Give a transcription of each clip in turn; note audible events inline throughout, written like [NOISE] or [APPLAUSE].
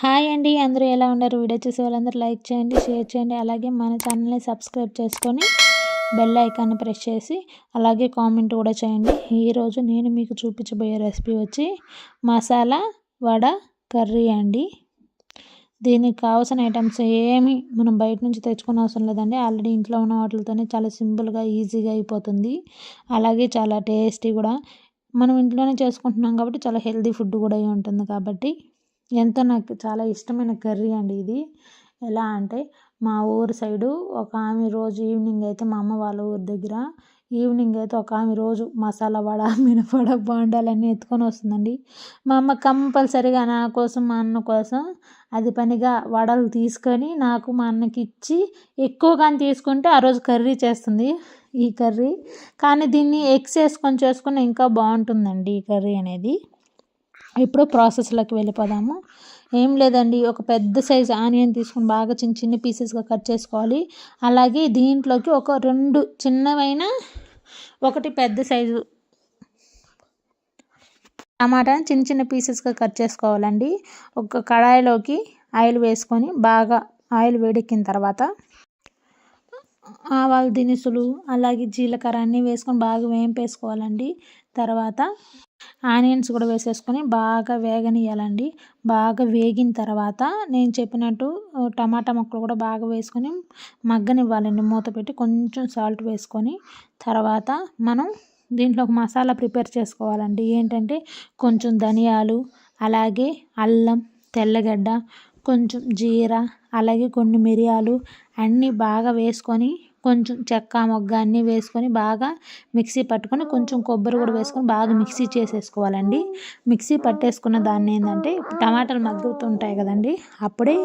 Hi అండి. అందరూ ఎలా ఉన్నారు? వీడియో చూసే వాళ్ళందరూ లైక్ చేయండి షేర్ చేయండి. అలాగే మన ఛానల్ని సబ్స్క్రైబ్ చేసుకొని బెల్ ఐకాన్ని ప్రెస్ చేసి అలాగే కామెంట్ కూడా చేయండి. ఈరోజు నేను మీకు చూపించబోయే రెసిపీ వచ్చి మసాలా వడ కర్రీ అండి. దీనికి కావాల్సిన ఐటమ్స్ ఏమి మనం బయట నుంచి తెచ్చుకున్న అవసరం లేదండి. ఆల్రెడీ ఇంట్లో ఉన్న వాటితోనే చాలా సింపుల్గా ఈజీగా అయిపోతుంది. అలాగే చాలా టేస్టీ కూడా. మనం ఇంట్లోనే చేసుకుంటున్నాం కాబట్టి చాలా హెల్దీ ఫుడ్ కూడా ఉంటుంది కాబట్టి ఎంతో నాకు చాలా ఇష్టమైన కర్రీ అండి ఇది. ఎలా అంటే మా ఊరు సైడు ఒక ఆమె రోజు ఈవినింగ్ అయితే మా అమ్మ వాళ్ళ ఊరి దగ్గర ఈవినింగ్ అయితే ఒక ఆమె రోజు మసాలా వడ మినపడ బాండాలన్నీ ఎత్తుకొని వస్తుందండి. మా అమ్మ కంపల్సరిగా నా కోసం మా అన్న కోసం అది పనిగా వడలు తీసుకొని నాకు మా అన్నకి ఇచ్చి ఎక్కువగా తీసుకుంటే ఆ రోజు కర్రీ చేస్తుంది ఈ కర్రీ. కానీ దీన్ని ఎగ్స్ వేసుకొని చేసుకుని ఇంకా బాగుంటుందండి ఈ కర్రీ అనేది. ఇప్పుడు ప్రాసెస్లోకి వెళ్ళిపోదాము. ఏం లేదండి ఒక పెద్ద సైజు ఆనియన్ తీసుకుని బాగా చిన్న చిన్న పీసెస్గా కట్ చేసుకోవాలి. అలాగే దీంట్లోకి ఒక రెండు చిన్నవైన ఒకటి పెద్ద సైజు టమాటాని చిన్న చిన్న పీసెస్గా కట్ చేసుకోవాలండి. ఒక కడాయిలోకి ఆయిల్ వేసుకొని బాగా ఆయిల్ వేడెక్కిన తర్వాత ఆవాలు దినుసులు అలాగే జీలకర్ర అన్నీ వేసుకొని బాగా వేంపేసుకోవాలండి. తర్వాత ఆనియన్స్ కూడా వేసేసుకొని బాగా వేగనియాలండి బాగా వేగిన తర్వాత నేను చెప్పినట్టు టమాటా ముక్కలు కూడా బాగా వేసుకొని మగ్గనివ్వాలండి. మూత పెట్టి కొంచెం సాల్ట్ వేసుకొని తర్వాత మనం దీంట్లో ఒక మసాలా ప్రిపేర్ చేసుకోవాలండి. ఏంటంటే కొంచెం ధనియాలు అలాగే అల్లం తెల్లగడ్డ కొంచెం జీరా అలాగే కొన్ని మిరియాలు అన్నీ బాగా వేసుకొని కొంచెం చెక్క మొగ్గ అన్నీ వేసుకొని బాగా మిక్సీ పట్టుకొని కొంచెం కొబ్బరి కూడా వేసుకొని బాగా మిక్సీ చేసేసుకోవాలండి. మిక్సీ పట్టేసుకున్న దాన్ని ఏంటంటే టమాటాలు మగ్గుతుంటాయి కదండి. అప్పుడే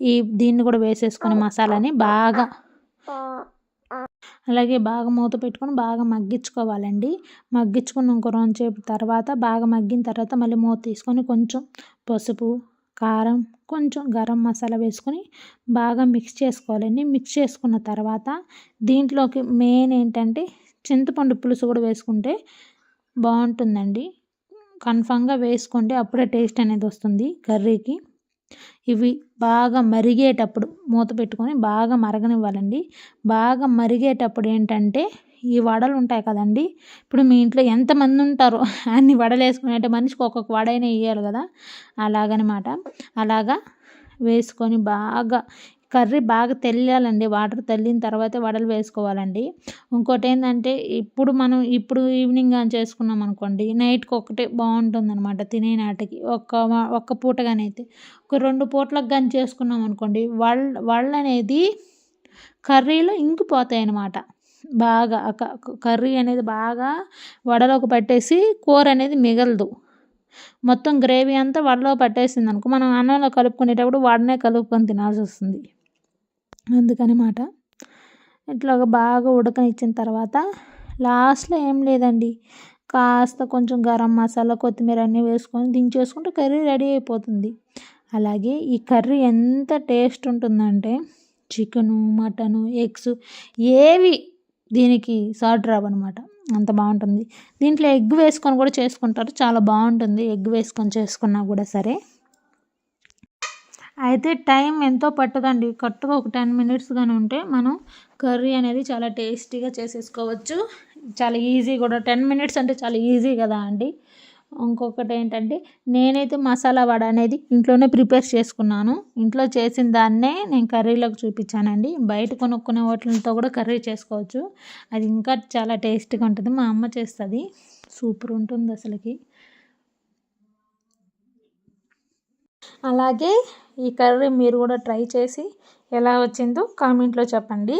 ఈ దీన్ని కూడా వేసేసుకొని మసాలాని బాగా అలాగే బాగా మూత పెట్టుకొని బాగా మగ్గించుకోవాలండి. మగ్గించుకుని ఇంకో సేపు తర్వాత బాగా మగ్గిన తర్వాత మళ్ళీ మూత తీసుకొని కొంచెం పసుపు కారం కొంచెం గరం మసాలా వేసుకొని బాగా మిక్స్ చేసుకోవాలండి మిక్స్ చేసుకున్న తర్వాత దీంట్లోకి మెయిన్ ఏంటంటే చింతపండు పులుసు కూడా వేసుకుంటే బాగుంటుందండి. కన్ఫామ్గా వేసుకుంటే అప్పుడే టేస్ట్ అనేది వస్తుంది కర్రీకి. ఇవి బాగా మరిగేటప్పుడు మూత పెట్టుకొని బాగా మరగనివ్వాలండి. బాగా మరిగేటప్పుడు ఏంటంటే ఈ వడలు ఉంటాయి కదండి. ఇప్పుడు మీ ఇంట్లో ఎంతమంది ఉంటారో [LAUGHS] అన్ని వడలు వేసుకుని అంటే మనిషికి ఒక్కొక్క వడైనా వేయాలి కదా. అలాగనమాట. అలాగా వేసుకొని బాగా కర్రీ బాగా తెల్లాలండి వాటర్ తెల్లిన తర్వాతే వడలు వేసుకోవాలండి. ఇంకోటి ఏంటంటే ఇప్పుడు మనం ఇప్పుడు ఈవినింగ్ కానీ చేసుకున్నాం అనుకోండి నైట్కి ఒకటే బాగుంటుందన్నమాట తినే నాటికి ఒక్క ఒక్క పూటగానైతే. ఒక రెండు పూటలకు కానీ చేసుకున్నాం అనుకోండి వాళ్ళ వాళ్ళు అనేది కర్రీలో ఇంకిపోతాయి అన్నమాట బాగా కర్రీ అనేది బాగా వడలోకి పట్టేసి కూర అనేది మిగలదు. మొత్తం గ్రేవీ అంతా వడలో పట్టేసింది అనుకో మనం అన్నంలో కలుపుకునేటప్పుడు వడనే కలుపుకొని తినాల్సి వస్తుంది. అందుకనమాట. ఇట్లాగా బాగా ఉడకనిచ్చిన తర్వాత లాస్ట్లో ఏం లేదండి. కాస్త కొంచెం గరం మసాలా కొత్తిమీర అన్నీ వేసుకొని దించేసుకుంటే కర్రీ రెడీ అయిపోతుంది. అలాగే ఈ కర్రీ ఎంత టేస్ట్ ఉంటుందంటే చికెను మటను ఎగ్స్ ఏవి దీనికి సాల్ట్ రావన్నమాట అంత బాగుంటుంది. దీంట్లో ఎగ్ వేసుకొని కూడా చేసుకుంటారు. చాలా బాగుంటుంది ఎగ్ వేసుకొని చేసుకున్నా కూడా సరే. అయితే టైం ఎంతో పట్టదండి. కరెక్ట్గా ఒక టెన్ మినిట్స్ కానీ ఉంటే మనం కర్రీ అనేది చాలా టేస్టీగా చేసేసుకోవచ్చు. చాలా ఈజీ కూడా. టెన్ మినిట్స్ అంటే చాలా ఈజీ కదా అండి. ఇంకొకటి ఏంటంటే నేనైతే మసాలా వడ అనేది ఇంట్లోనే ప్రిపేర్ చేసుకున్నాను. ఇంట్లో చేసిన దాన్నే నేను కర్రీలోకి చూపించానండి. బయట కొనుక్కునే వాటితో కూడా కర్రీ చేసుకోవచ్చు. అది ఇంకా చాలా టేస్టీగా ఉంటుంది. మా అమ్మ చేస్తుంది. సూపర్ ఉంటుంది అసలుకి. అలాగే ఈ కర్రీ మీరు కూడా ట్రై చేసి ఎలా వచ్చిందో కామెంట్లో చెప్పండి.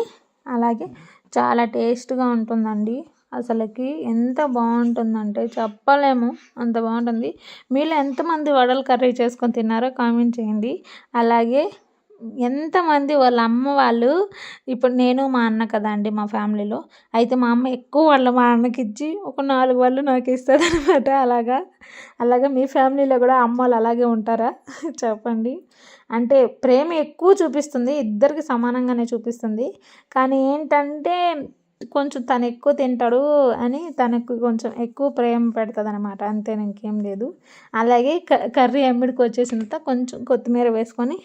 అలాగే చాలా టేస్ట్గా ఉంటుందండి. అసలుకి ఎంత బాగుంటుందంటే చెప్పలేము. అంత బాగుంటుంది. మీలో ఎంతమంది వడలు కర్రీ చేసుకొని తిన్నారో కామెంట్ చేయండి. అలాగే ఎంతమంది వాళ్ళ అమ్మ వాళ్ళు ఇప్పుడు నేను మా అన్న కదా అండి మా ఫ్యామిలీలో అయితే మా అమ్మ ఎక్కువ వాళ్ళ మా అన్నకి ఇచ్చి ఒక నాలుగు వాళ్ళు నాకు ఇస్తుంది అనమాట అలాగా? అలాగా మీ ఫ్యామిలీలో కూడా అమ్మ వాళ్ళు అలాగే ఉంటారా? చెప్పండి. అంటే ప్రేమ ఎక్కువ చూపిస్తుంది ఇద్దరికి సమానంగానే చూపిస్తుంది. కానీ ఏంటంటే కొంచెం తను ఎక్కువ తింటాడు అని తనకు కొంచెం ఎక్కువ ప్రేమ పెడుతుంది అనమాట అంతే ఇంకేం లేదు. అలాగే క కర్రీ ఎమ్మిడికి వచ్చేసిన తర్వాత కొంచెం కొత్తిమీర వేసుకొని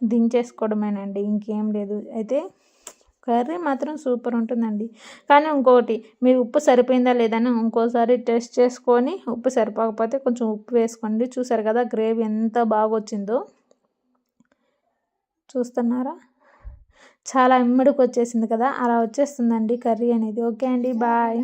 దించేసుకోవడమేనండి. ఇంకేం లేదు. అయితే కర్రీ మాత్రం సూపర్ ఉంటుందండి. కానీ ఇంకోటి మీరు ఉప్పు సరిపోయిందా లేదని ఇంకోసారి టెస్ట్ చేసుకొని ఉప్పు సరిపోకపోతే కొంచెం ఉప్పు వేసుకోండి. చూసారు కదా గ్రేవీ ఎంత బాగా వచ్చిందో చూస్తున్నారా? చాలా ఇమ్మడికి వచ్చేసింది కదా అలా వచ్చేస్తుందండి కర్రీ అనేది. ఓకే అండి బాయ్.